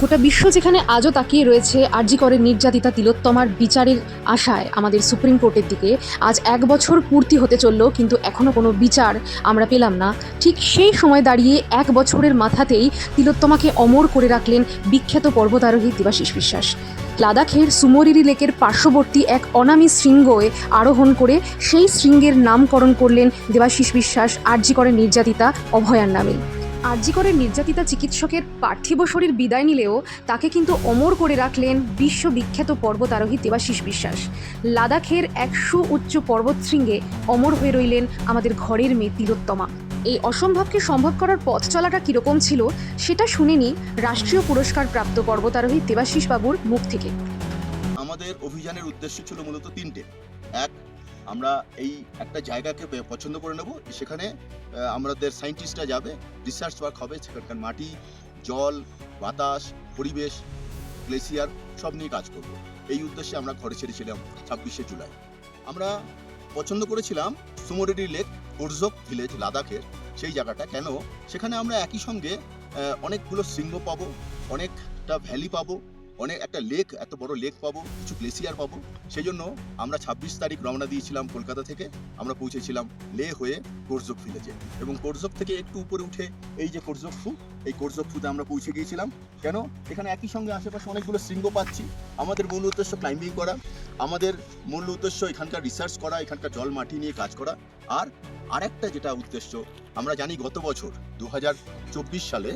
গোটা বিশ্ব যেখানে আজও তাকিয়ে রয়েছে, আরজি করের নির্যাতিতা তিলোত্তমার বিচারের আশায় আমাদের সুপ্রিম কোর্টের দিকে আজ এক বছর পূর্তি হতে চলল, কিন্তু এখনও কোনো বিচার আমরা পেলাম না। ঠিক সেই সময় দাঁড়িয়ে এক বছরের মাথাতেই তিলোত্তমাকে অমর করে রাখলেন বিখ্যাত পর্বতারোহী দেবাশিস বিশ্বাস। লাদাখের সুমরিরি লেকের পার্শ্ববর্তী এক অনামী শৃঙ্গয়ে আরোহণ করে সেই শৃঙ্গের নামকরণ করলেন দেবাশিস বিশ্বাস, আরজি করের নির্যাতিতা অভয়ার নামে। আরজিকরের নির্যাতিতা চিকিৎসকের পার্থিব শরীর বিদায় নিলেও তাকে কিন্তু অমর করে রাখলেন বিশ্ববিখ্যাত পর্বতারোহী দেবাশিস বিশ্বাস। লাদাখের একশো উচ্চ পর্বতশৃঙ্গে অমর হয়ে রইলেন আমাদের ঘরের মেয়ে তিলোত্তমা। এই অসম্ভবকে সম্ভব করার পথ চলাটা কীরকম ছিল, সেটা শুনেনি রাষ্ট্রীয় পুরস্কার প্রাপ্ত পর্বতারোহী দেবাশিস বাবুর মুখ থেকে। আমাদের অভিযানের উদ্দেশ্য ছিল মূলত তিনটে। এক আমরা এই একটা জায়গাকে পছন্দ করে নেব। সেখানে আমাদের সায়েন্টিস্টরা যাবে রিসার্চ ওয়ার্ক হবে। সেখানকার মাটি, জল, বাতাস, পরিবেশ গ্লেসিয়ার সব নিয়ে কাজ করব। এই উদ্দেশ্যে আমরা ঘরে ছেড়েছিলাম ছাব্বিশে জুলাই। আমরা পছন্দ করেছিলাম সুমোরেডি লেক কোরজক ভিলেজ, লাদাখের সেই জায়গাটা। কেন? সেখানে আমরা একই সঙ্গে অনেকগুলো শৃঙ্গ পাবো, অনেকটা ভ্যালি পাবো। অনেক, একটা লেক এত বড় লেক পাবো, কিছু গ্লেসিয়ার পাবো। সেই জন্য আমরা ছাব্বিশ তারিখ রওনা দিয়েছিলাম কলকাতা থেকে। আমরা পৌঁছেছিলাম লে হয়ে কোরজক ভিলেজে এবং কোরজক থেকে একটু উপরে উঠে এই যে কোরজক ফু এই কোরজক ফুতে আমরা পৌঁছে গিয়েছিলাম। কেন? এখানে একই সঙ্গে আশেপাশে অনেকগুলো শৃঙ্গ পাচ্ছি। আমাদের মূল উদ্দেশ্য ক্লাইম্বিং করা। আমাদের মূল উদ্দেশ্য এখানকার রিসার্চ করা, এখানকার জল মাটি নিয়ে কাজ করা। আর আরেকটা যেটা উদ্দেশ্য, আমরা জানি গত বছর দু হাজার চব্বিশ সালে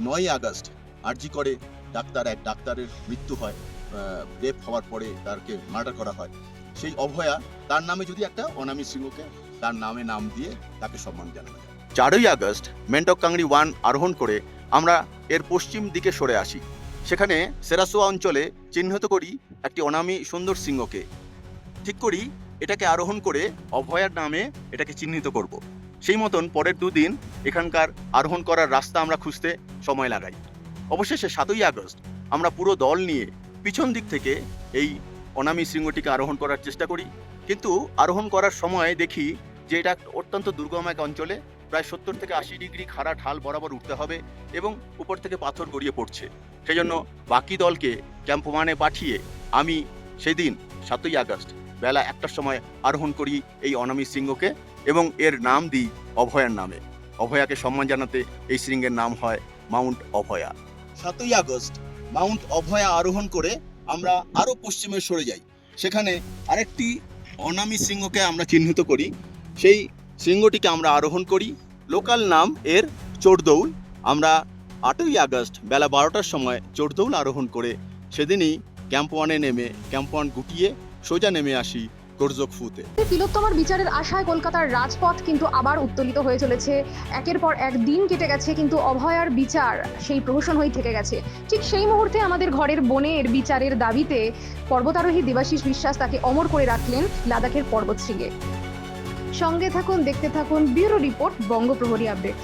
নয় আগস্ট, আরজি করে ডাক্তার এক ডাক্তারের মৃত্যু হয় রেপ হওয়ার পরে তারকে মার্ডার করা হয়। সেই অভয়া, তার নামে যদি একটা অনামী সিংহকে তার নামে নাম দিয়ে তাকে সম্মান জানানো যায়। চারই আগস্ট, মেন্টক কাংড়ি ওয়ান আরোহণ করে আমরা এর পশ্চিম দিকে সরে আসি। সেখানে সেরাসোয়া অঞ্চলে চিহ্নিত করি একটি অনামী সুন্দর সিংহকে। ঠিক করি, এটাকে আরোহণ করে অভয়ার নামে এটাকে চিহ্নিত করব। সেই মতন পরের দুদিন এখানকার আরোহণ করার রাস্তা আমরা খুঁজতে সময় লাগাই। অবশেষে সাতই আগস্ট আমরা পুরো দল নিয়ে পিছন দিক থেকে এই অনামী শৃঙ্গটিকে আরোহণ করার চেষ্টা করি। কিন্তু আরোহণ করার সময় দেখি যে এটা অত্যন্ত দুর্গম এক অঞ্চলে। প্রায় সত্তর থেকে আশি ডিগ্রি খাড়া ঢাল বরাবর উঠতে হবে এবং উপর থেকে পাথর গড়িয়ে পড়ছে। সেই জন্য বাকি দলকে ক্যাম্প ওয়ানে পাঠিয়ে আমি সেদিন সাতই আগস্ট বেলা একটার সময় আরোহণ করি এই অনামী শৃঙ্গকে এবং এর নাম দিই অভয়ার নামে। অভয়াকে সম্মান জানাতে এই শৃঙ্গের নাম হয় মাউন্ট অভয়া। সাতই আগস্ট মাউন্ট অভয়া আরোহণ করে আমরা আরও পশ্চিমে সরে যাই। সেখানে আরেকটি অনামী সিংহকে আমরা চিহ্নিত করি। সেই সিংহটিকে আমরা আরোহণ করি। লোকাল নাম এর চোরদৌল। আমরা আটই আগস্ট বেলা বারোটার সময় চোরদৌল আরোহণ করে সেদিনই ক্যাম্প ওয়ানে নেমে, ক্যাম্প ওয়ান গুটিয়ে সোজা নেমে আসি কোরজক ফুতে তিলোত্তমার বিচারের আশায় কলকাতার রাজপথ কিন্তু আবার উত্তোলিত হয়ে চলেছে। একের পর এক দিন কেটে গেছে কিন্তু অভয়ার বিচার সেই প্রহসন হয়ে থেকে গেছে। ঠিক সেই মুহূর্তে আমাদের ঘরের বোনের বিচারের দাবিতে পর্বতারোহী দেবাশিস বিশ্বাস তাকে অমর করে রাখলেন লাদাখের পর্বতশৃঙ্গে। সঙ্গে থাকুন, দেখতে থাকুন, ব্যুরো রিপোর্ট, বঙ্গপ্রহরী আপডেট।